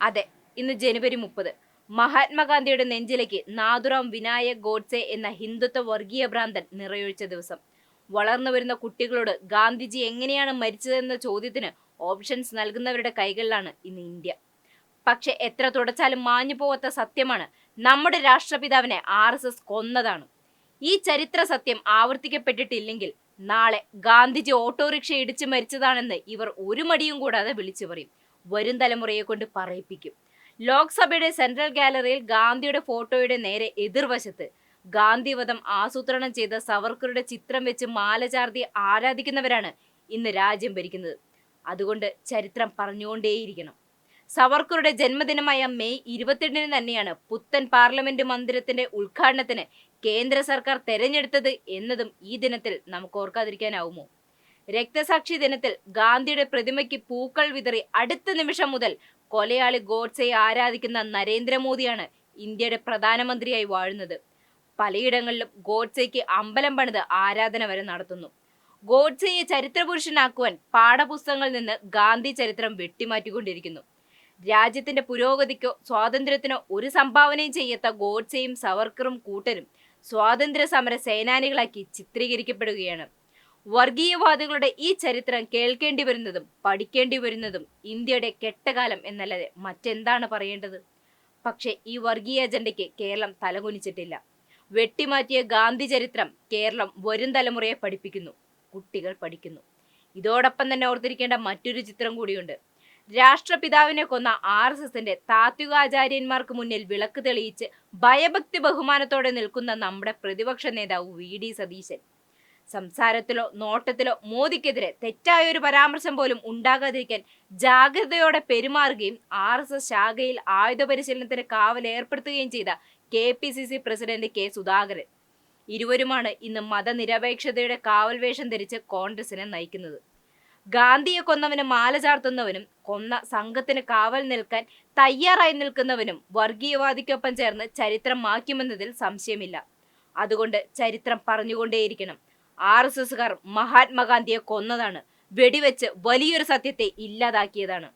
അതെ ഇന്ന് ജനുവരി മുപ്പത്. മഹാത്മാഗാന്ധിയുടെ നെഞ്ചിലേക്ക് നാഥുറാം വിനായക് ഗോഡ്സെ എന്ന ഹിന്ദുത്വ വർഗീയ ഭ്രാന്തൻ നിറയൊഴിച്ച ദിവസം. വളർന്നു വരുന്ന കുട്ടികളോട് ഗാന്ധിജി എങ്ങനെയാണ് മരിച്ചതെന്ന ചോദ്യത്തിന് ഓപ്ഷൻസ് നൽകുന്നവരുടെ കൈകളിലാണ് ഇന്ന് ഇന്ത്യ. പക്ഷെ എത്ര തുടച്ചാലും മാഞ്ഞു പോവാത്ത സത്യമാണ് നമ്മുടെ രാഷ്ട്രപിതാവിനെ ആർ എസ് എസ് കൊന്നതാണ്. ഈ ചരിത്ര സത്യം ആവർത്തിക്കപ്പെട്ടിട്ടില്ലെങ്കിൽ നാളെ ഗാന്ധിജി ഓട്ടോറിക്ഷ ഇടിച്ച് മരിച്ചതാണെന്ന് ഇവർ ഒരു മടിയും കൂടാതെ വിളിച്ചു പറയും വരും തലമുറയെ കൊണ്ട് പറയിപ്പിക്കും. ലോക്സഭയുടെ സെൻട്രൽ ഗാലറിയിൽ ഗാന്ധിയുടെ ഫോട്ടോയുടെ നേരെ എതിർവശത്ത് ഗാന്ധിവധം ആസൂത്രണം ചെയ്ത സവർക്കറുടെ ചിത്രം വെച്ച് മാലചാർത്തി ആരാധിക്കുന്നവരാണ് ഇന്ന് രാജ്യം ഭരിക്കുന്നത്. അതുകൊണ്ട് ചരിത്രം പറഞ്ഞുകൊണ്ടേയിരിക്കണം. സവർക്കറുടെ ജന്മദിനമായ മെയ് ഇരുപത്തിരണ്ടിന് തന്നെയാണ് പുത്തൻ പാർലമെന്റ് മന്ദിരത്തിന്റെ ഉദ്ഘാടനത്തിന് കേന്ദ്ര സർക്കാർ തെരഞ്ഞെടുത്തത് എന്നതും ഈ ദിനത്തിൽ നമുക്ക് ഓർക്കാതിരിക്കാനാവുമോ? രക്തസാക്ഷി ദിനത്തിൽ ഗാന്ധിയുടെ പ്രതിമയ്ക്ക് പൂക്കൾ വിതറി അടുത്ത നിമിഷം മുതൽ കൊലയാളി ഗോഡ്സയെ ആരാധിക്കുന്ന നരേന്ദ്രമോദിയാണ് ഇന്ത്യയുടെ പ്രധാനമന്ത്രിയായി വാഴുന്നത്. പലയിടങ്ങളിലും ഗോഡ്സെയ്ക്ക് അമ്പലം പണിത് ആരാധന വരെ നടത്തുന്നു. ഗോഡ്സെയെ ചരിത്രപുരുഷനാക്കുവാൻ പാഠപുസ്തകങ്ങളിൽ നിന്ന് ഗാന്ധി ചരിത്രം വെട്ടിമാറ്റിക്കൊണ്ടിരിക്കുന്നു. രാജ്യത്തിന്റെ പുരോഗതിക്കോ സ്വാതന്ത്ര്യത്തിനോ ഒരു സംഭാവനയും ചെയ്യാത്ത ഗോഡ്സെയും സവർക്കറും കൂട്ടരും സ്വാതന്ത്ര്യ സമര സേനാനികളാക്കി ചിത്രീകരിക്കപ്പെടുകയാണ്. വർഗീയവാദികളുടെ ഈ ചരിത്രം കേൾക്കേണ്ടി വരുന്നതും പഠിക്കേണ്ടി വരുന്നതും ഇന്ത്യയുടെ കെട്ടകാലം എന്നല്ലാതെ മറ്റെന്താണ് പറയേണ്ടത്? പക്ഷേ ഈ വർഗീയ അജണ്ടയ്ക്ക് കേരളം തലകുനിച്ചിട്ടില്ല. വെട്ടിമാറ്റിയ ഗാന്ധി ചരിത്രം കേരളം വരും തലമുറയെ പഠിപ്പിക്കുന്നു കുട്ടികൾ പഠിക്കുന്നു. ഇതോടൊപ്പം തന്നെ ഓർത്തിരിക്കേണ്ട മറ്റൊരു ചിത്രം കൂടിയുണ്ട്. രാഷ്ട്രപിതാവിനെ കൊന്ന ആർ എസ് എസിന്റെ താത്വികാചാര്യന്മാർക്ക് മുന്നിൽ വിളക്ക് തെളിയിച്ച് ഭയഭക്തി ബഹുമാനത്തോടെ നിൽക്കുന്ന നമ്മുടെ പ്രതിപക്ഷ നേതാവ് വി ഡി സതീശൻ. സംസാരത്തിലോ നോട്ടത്തിലോ മോദിക്കെതിരെ തെറ്റായ ഒരു പരാമർശം പോലും ഉണ്ടാകാതിരിക്കാൻ ജാഗ്രതയോടെ പെരുമാറുകയും ആർ എസ് എസ് ശാഖയിൽ ആയുധ പരിശീലനത്തിന് കാവൽ ഏർപ്പെടുത്തുകയും ചെയ്ത K P C C president K Sudhakaran. ഇരുവരുമാണ് ഇന്ന് മതനിരപേക്ഷതയുടെ കാവൽ വേഷം ധരിച്ച് കോൺഗ്രസിനെ നയിക്കുന്നത്. ഗാന്ധിയെ കൊന്നവന് മാല ചാർത്തുന്നവനും കൊന്ന സംഘത്തിന് കാവൽ നിൽക്കാൻ തയ്യാറായി നിൽക്കുന്നവനും വർഗീയവാദിക്കൊപ്പം ചേർന്ന് ചരിത്രം മാറ്റുമെന്നതിൽ സംശയമില്ല. അതുകൊണ്ട് ചരിത്രം പറഞ്ഞുകൊണ്ടേയിരിക്കണം. ആർ എസ് എസുകാർ മഹാത്മാഗാന്ധിയെ കൊന്നതാണ്. വെടിവെച്ച് വലിയൊരു സത്യത്തെ ഇല്ലാതാക്കിയതാണ്.